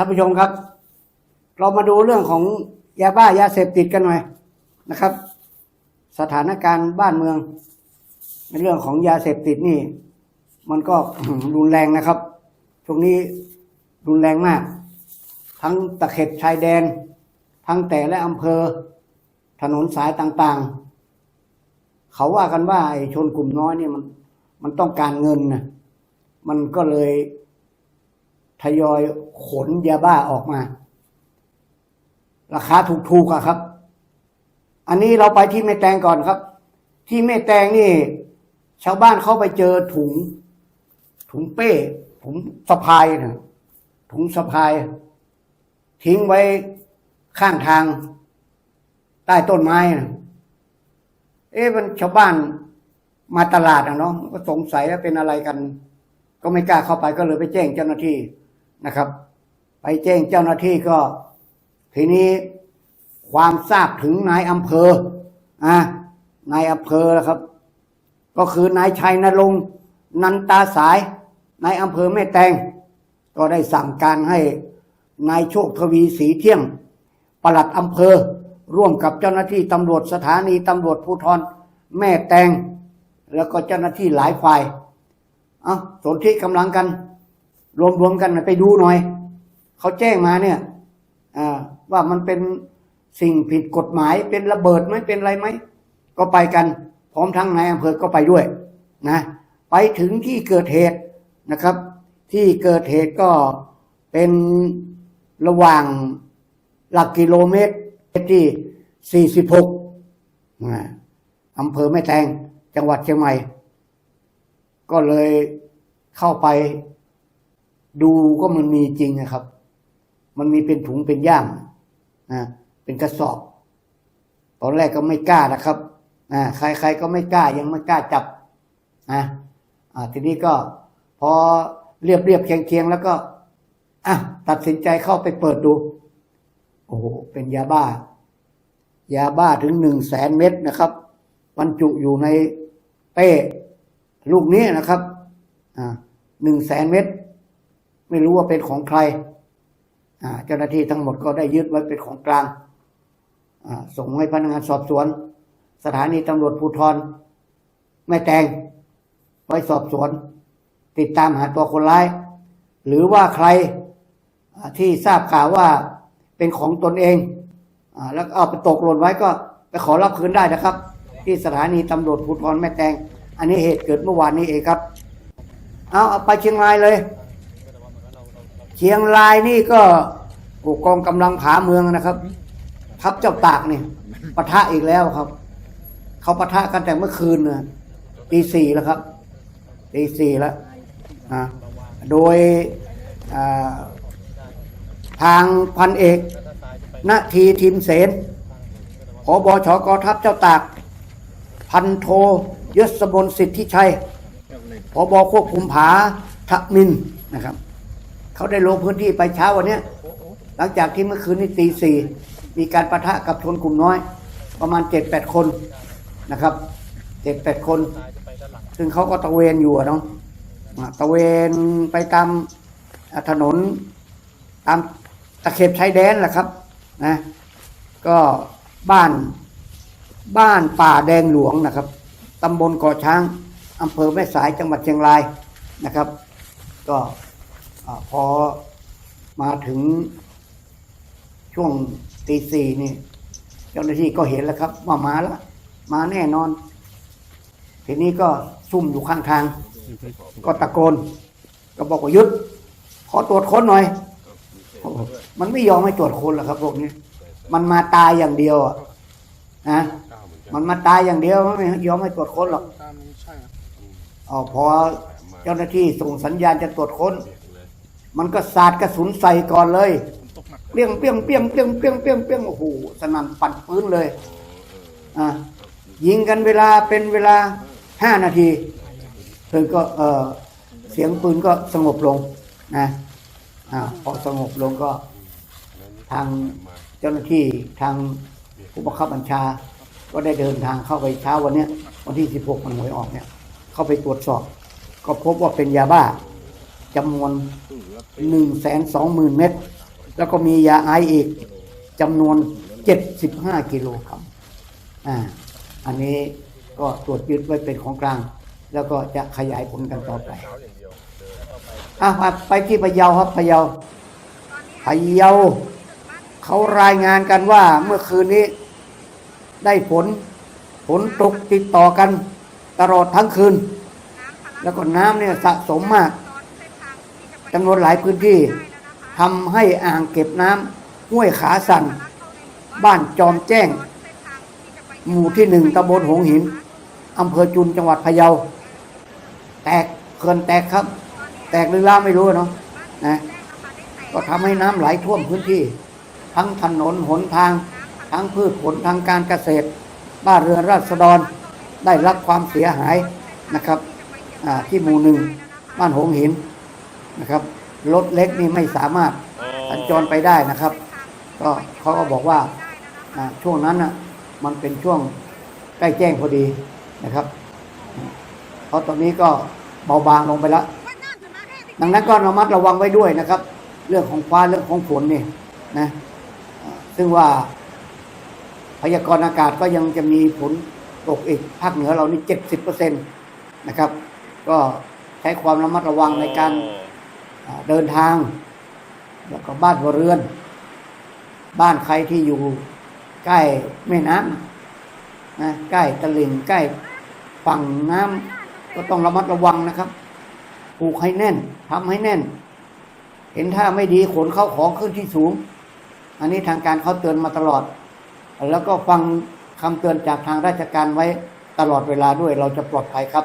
ท่านผู้ชมครับ เรามาดูเรื่องของยาบ้ายาเสพติดกันหน่อยนะครับ สถานการณ์บ้านเมือง ในเรื่องของยาเสพติดนี่ มันก็รุนแรงนะครับช่วงนี้รุนแรงมาก ทั้งตะเข็บชายแดน ทั้งแต่และอำเภอ ถนนสายต่างๆ เขาว่ากันว่าไอ้ชนกลุ่มน้อยเนี่ยมัน มันต้องการเงินนะมันก็เลย ทยอยขนยาบ้าออกมาราคาถูกๆอะครับ อันนี้เราไปที่แม่แตงก่อนครับ ที่แม่แตงนี่ ชาวบ้านเขาไปเจอถุง ถุงเป้ถุงสะพายนะถุงสะพาย ทิ้งไว้ข้างทาง ใต้ต้นไม้นะเอ๊ะมันชาวบ้านมาตลาดอะเนาะก็สงสัยว่าเป็นอะไรกัน ก็ไม่กล้าเข้าไปก็เลยไปแจ้งเจ้าหน้าที่ นะครับ ไปแจ้งเจ้าหน้าที่ก็ ทีนี้ความทราบถึงนายอำเภออ่านายอำเภอแล้วครับ ก็คือนายชัยนรงนันตาสายนายอำเภอแม่แตง ก็ได้สั่งการให้นายโชคทวีสีเที่ยงปลัดอำเภอ ร่วมกับเจ้าหน้าที่ตำรวจสถานีตำรวจภูธรแม่แตง แล้วก็เจ้าหน้าที่หลายฝ่าย เอาสนที่กำลังกัน รวมรวมๆกันไปดูหน่อย เขาแจ้งมาเนี่ยว่ามันเป็นสิ่งผิดกฎหมาย เป็นระเบิดไหมเป็นอะไรไหม ก็ไปกัน พร้อมทั้งนายอำเภอก็ไปด้วยนะ ไปถึงที่เกิดเหตุนะครับ ที่เกิดเหตุก็เป็นระหว่างหลักกิโลเมตรที่ 46อ่าอำเภอแม่แตงจังหวัดเชียงใหม่ ก็เลยเข้าไป ดูก็มันมีจริงนะครับ มันมีเป็นถุงเป็นย่ามนะเป็นกระสอบ ตอนแรกก็ไม่กล้านะครับอ่าใครๆก็ไม่กล้ายังไม่กล้าจับนะอ่าทีนี้ก็พอเรียบเรียบๆเคียงเคียงๆแล้วก็อะตัดสินใจเข้าไปเปิดดู โอ้โหเป็นยาบ้า ยาบ้าถึงหนึ่งแสนเม็ดนะครับบรรจุอยู่ในเป้ลูกนี้นะครับอ่าหนึ่งแสนเม็ด ไม่รู้ว่าเป็นของใครเจ้าหน้าที่ทั้งหมดก็ได้ยึดไว้เป็นของกลางส่งให้พนักงานสอบสวน สถานีตำรวจภูธรแม่แตงไว้สอบสวน ติดตามหาตัวคนร้าย หรือว่าใครที่ทราบข่าวว่าเป็นของตนเองอแล้วเอาไปตกหล่นไว้ก็ไปขอรับคืนได้นะครับ ที่สถานีตำรวจภูธรแม่แตง อันนี้เหตุเกิดเมื่อวานนี้เองครับ เอาเอาไปเชียงรายเลย เชียงรายนี่ก็โอกองกำลังผาเมืองนะครับทัพเจ้าตากนี่ปะทะอีกแล้วครับ เขาปะทะกันแต่เมื่อคืนนะตีสี่แล้วครับตีสี่แล้วนะโดยทางพันเอกนาทีทิมเสนผบชกทัพเจ้าตาก พันโทยศบลสิทธิชัยผบควบคุมผาทมินนะครับ เขาได้ลงพื้นที่ไปเช้าวันนี้หลังจากที่เมื่อคืนนี้ตีสี่มีการประทะกับชนกลุ่มน้อย ประมาณเจ็ดแปดคนนะครับเจ็ดแปดคน ซึ่งเขาก็ตะเวนอยู่อะเนาะตะเวนไปตามถนนตามตะเข็บชายแดนแหละครับนะก็บ้านบ้านป่าแดงหลวงนะครับตำบลเกาะช้างอำเภอแม่สายจังหวัดเชียงรายนะครับ ก็ อาพอมาถึงช่วงตีสี่นี่ เจ้าหน้าที่ก็เห็นแล้วครับว่ามาแล้ว มาแน่นอน ทีนี้ก็ซุ่มอยู่ข้างทาง ก็ตะโกน ก็บอกว่าหยุด ขอตรวจค้นหน่อยโอ้โหมันไม่ยอมให้ตรวจค้นหรอกครับพวกนี้ มันมาตายอย่างเดียวอะนะมันมาตายอย่างเดียวไม่ยอมให้ตรวจค้นหรอกอ๋อพอเจ้าหน้าที่ส่งสัญญาณจะตรวจค้น มันก็สาดกระสุนใส่ก่อนเลยเปี้ยงเปี้ยงเปี้ยงเปี้ยงเปี้ยงเปี้ยงเปี้ยงโอ้โหสนั่นปัดปืนเลยอะยิงกันเวลาเป็นเวลาห้านาทีเพิ่งก็เออเสียงปืนก็สงบลงนะอ่าพอสงบลงก็ ทางเจ้าหน้าที่ทางผู้บังคับบัญชา ก็ได้เดินทางเข้าไปเช้าวันเนี้ยวันที่ 16 มันหวยออกเนี่ย เข้าไปตรวจสอบ ก็พบว่าเป็นยาบ้า จำนวน1 2 0 0 0 0เม็ดแล้วก็มียาไออีกจำนวน75กิโลกรัมอ่า อันนี้ก็ตรวจยึดไว้เป็นของกลาง แล้วก็จะขยายผลกันต่อไปอะมาไปที่พะเยาครับพะเยาพะเยาเขารายงานกันว่าเมื่อคืนนี้ ได้ฝนฝนตกติดต่อกันตลอดทั้งคืน แล้วก็น้ำเนี่ยสะสมมาก จำนวนหลายพื้นที่ทำให้อ่างเก็บน้ำห้วยขาสัน บ้านจอมแจ้ง หมู่ที่หนึ่งตำบลหงหินอำเภอจุนจังหวัดพะเยา แตกเขื่อนแตกครับ แตกหรือล่าไม่รู้เนาะนะก็ทำให้น้ำไหลท่วมพื้นที่ ทั้งถนนหนทาง ทั้งพืชผลทางการเกษตร บ้านเรือนราษฎรได้รับความเสียหายนะครับที่หมู่หนึ่งบ้านหงหิน นะครับ รถเล็กนี่ไม่สามารถสัญจรไปได้นะครับ ก็เขาก็บอกว่าอ่าช่วงนั้นน่ะมันเป็นช่วงใกล้แจ้งพอดีนะครับ เพราะตอนนี้ก็เบาบางลงไปแล้ว ดังนั้นก็ระมัดระวังไว้ด้วยนะครับ เรื่องของฟ้าเรื่องของฝนนี่นะอ่าซึ่งว่าพยากรณ์อากาศก็ยังจะมีฝนตกอีกภาคเหนือเรานี่เจ็ดสิบเปอร์เซ็นต์นะครับ ก็ใช้ความระมัดระวังในการอ่า เดินทาง แล้วก็บ้านหัวเรือน บ้านใครที่อยู่ใกล้แม่น้ำนะใกล้ตลิ่งใกล้ฝั่งน้ำก็ต้องระมัดระวังนะครับปลูกให้แน่นทำให้แน่น เห็นท่าไม่ดีขนเข้าของขึ้นที่สูง อันนี้ทางการเขาเตือนมาตลอด แล้วก็ฟังคำเตือนจากทางราชการไว้ตลอดเวลาด้วยเราจะปลอดภัยครับ